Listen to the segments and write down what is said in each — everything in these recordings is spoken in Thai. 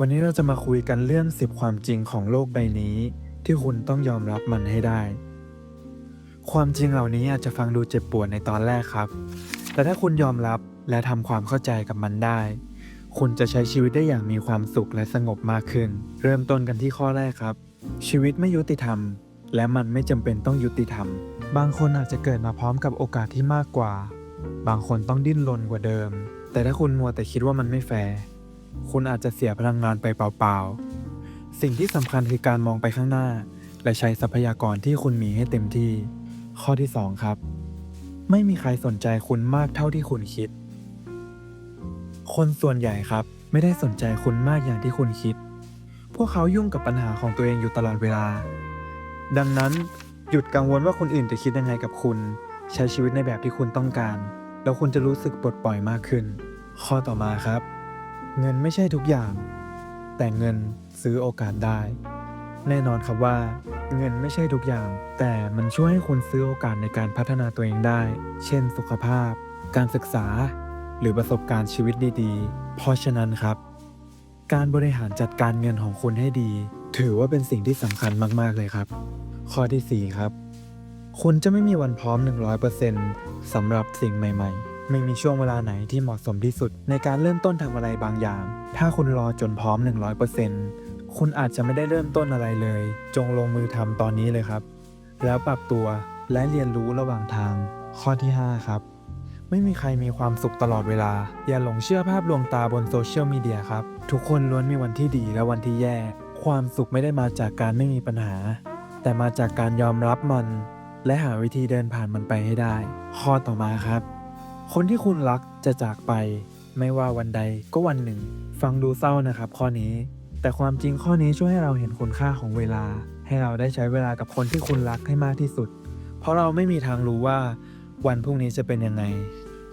วันนี้เราจะมาคุยกันเรื่อง 10 ความจริงของโลกใบนี้ ที่คุณต้องยอมรับมันให้ได้ ความจริงเหล่านี้อาจจะฟังดูเจ็บปวดในตอนแรกครับ แต่ถ้าคุณยอมรับและทำความเข้าใจกับมันได้ คุณจะใช้ชีวิตได้อย่างมีความสุขและสงบมากขึ้น เริ่มต้นกันที่ข้อแรกครับ ชีวิตไม่ยุติธรรม และมันไม่จำเป็นต้องยุติธรรม บางคนอาจจะเกิดมาพร้อมกับโอกาสที่มากกว่า บางคนต้องดิ้นรนกว่าเดิม แต่ถ้าคุณมัวแต่คิดว่ามันไม่แฟร์ คุณอาจจะเสียพลังงานไปเปล่าๆ สิ่งที่สำคัญคือการมองไปข้างหน้า และใช้ทรัพยากรที่คุณมีให้เต็มที่ ข้อที่ 2 ครับ ไม่มีใครสนใจคุณมากเท่าที่คุณคิด คนส่วนใหญ่ครับ ไม่ได้สนใจคุณมากอย่างที่คุณคิด พวกเขายุ่งกับปัญหาของตัวเองอยู่ตลอดเวลา ดังนั้นหยุดกังวลว่าคนอื่นจะคิดยังไงกับคุณ ใช้ชีวิตในแบบที่คุณต้องการ แล้วคุณจะรู้สึกปลดปล่อยมากขึ้น ข้อต่อมาครับ เงินไม่ใช่ทุกอย่าง แต่เงินซื้อโอกาสได้ แน่นอนครับว่า เงินไม่ใช่ทุกอย่าง แต่มันช่วยให้คุณซื้อโอกาสในการพัฒนาตัวเองได้ เช่น สุขภาพ การศึกษา หรือประสบการณ์ชีวิตดีๆ เพราะฉะนั้นครับ การบริหารจัดการเงินของคุณให้ดี ถือว่าเป็นสิ่งที่สำคัญมากๆเลยครับ ข้อทีสี่4 ครับ คุณจะไม่มีวันพร้อม 100%สำหรับสิ่งใหม่ ๆ ไม่มีช่วงเวลาไหนที่เหมาะสมที่สุด ในการเริ่มต้นทำอะไรบางอย่าง ถ้าคุณรอจนพร้อม 100%คุณอาจจะไม่ได้เริ่มต้นอะไรเลย จงลงมือทำตอนนี้เลยครับ แล้วปรับตัวและเรียนรู้ระหว่างทาง ข้อที่ 5 ครับ ไม่มีใครมีความสุขตลอดเวลา อย่าหลงเชื่อภาพลวงตาบนโซเชียลมีเดียครับ ทุกคนล้วนมีวันที่ดีและวันที่แย่ ความสุขไม่ได้มาจากการไม่มีปัญหา แต่มาจากการยอมรับมัน และหาวิธีเดินผ่านมันไปให้ได้ ข้อต่อมาครับ คนที่คุณรักจะจากไป ไม่ว่าวันใดก็วันหนึ่ง ฟังดูเศร้านะครับข้อนี้ แต่ความจริงข้อนี้ช่วยให้เราเห็นคุณค่าของเวลา ให้เราได้ใช้เวลากับคนที่คุณรักให้มากที่สุด เพราะเราไม่มีทางรู้ว่า วันพรุ่งนี้จะเป็นยังไง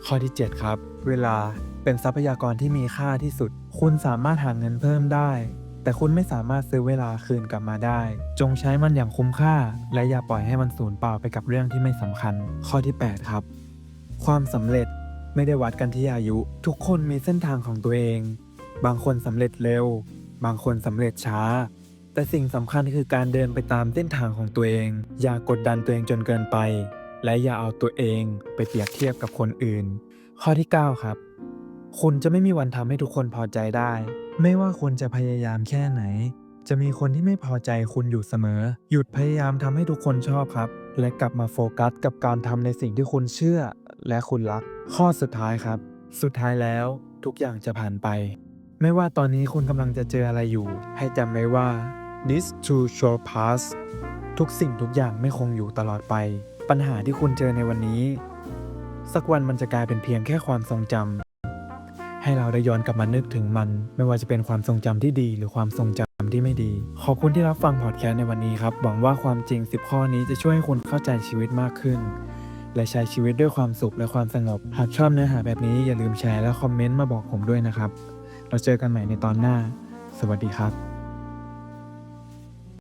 ข้อที่ 7 ครับ เวลาเป็นทรัพยากรที่มีค่าที่สุด คุณสามารถหาเงินเพิ่มได้ แต่คุณไม่สามารถซื้อเวลาคืนกลับมาได้ จงใช้มันอย่างคุ้มค่า และอย่าปล่อยให้มันสูญเปล่าไปกับเรื่องที่ไม่สำคัญ ข้อที่ 8 ครับ ความสำเร็จไม่ได้วัดกันที่อายุ ทุกคนมีเส้นทางของตัวเอง บางคนสำเร็จเร็ว บางคนสำเร็จช้า แต่สิ่งสำคัญคือการเดินไปตามเส้นทางของตัวเอง อย่ากดดันตัวเองจนเกินไป และอย่าเอาตัวเองไปเปรียบเทียบกับคนอื่น ข้อที่ 9 ครับ คุณจะไม่มีวันทำให้ทุกคนพอใจได้ ไม่ว่าคุณจะพยายามแค่ไหน จะมีคนที่ไม่พอใจคุณอยู่เสมอ หยุดพยายามทำให้ทุกคนชอบครับ และกลับมาโฟกัสกับการทำในสิ่งที่คุณเชื่อ และคุณรัก ข้อสุดท้ายครับ สุดท้ายแล้วทุกอย่างจะผ่านไป ไม่ว่าตอนนี้คุณกำลังจะเจออะไรอยู่ ให้จำไว้ว่า this too shall pass ทุกสิ่งทุกอย่างไม่คงอยู่ตลอดไป ปัญหาที่คุณเจอในวันนี้ สักวันมันจะกลายเป็นเพียงแค่ความทรงจำให้เราได้ย้อนกลับมานึกถึงมัน ไม่ว่าจะเป็นความทรงจำที่ดีหรือความทรงจำที่ไม่ดี ขอบคุณที่รับฟังพอดแคสต์ในวันนี้ครับ หวังว่าความจริง 10 ข้อนี้จะช่วยให้คุณเข้าใจชีวิตมากขึ้น และใช้ชีวิตด้วยความสุขและความสงบ หากชอบเนื้อหาแบบนี้อย่าลืมแชร์และคอมเมนต์มาบอกผมด้วยนะครับ เราเจอกันใหม่ในตอนหน้า สวัสดีครับ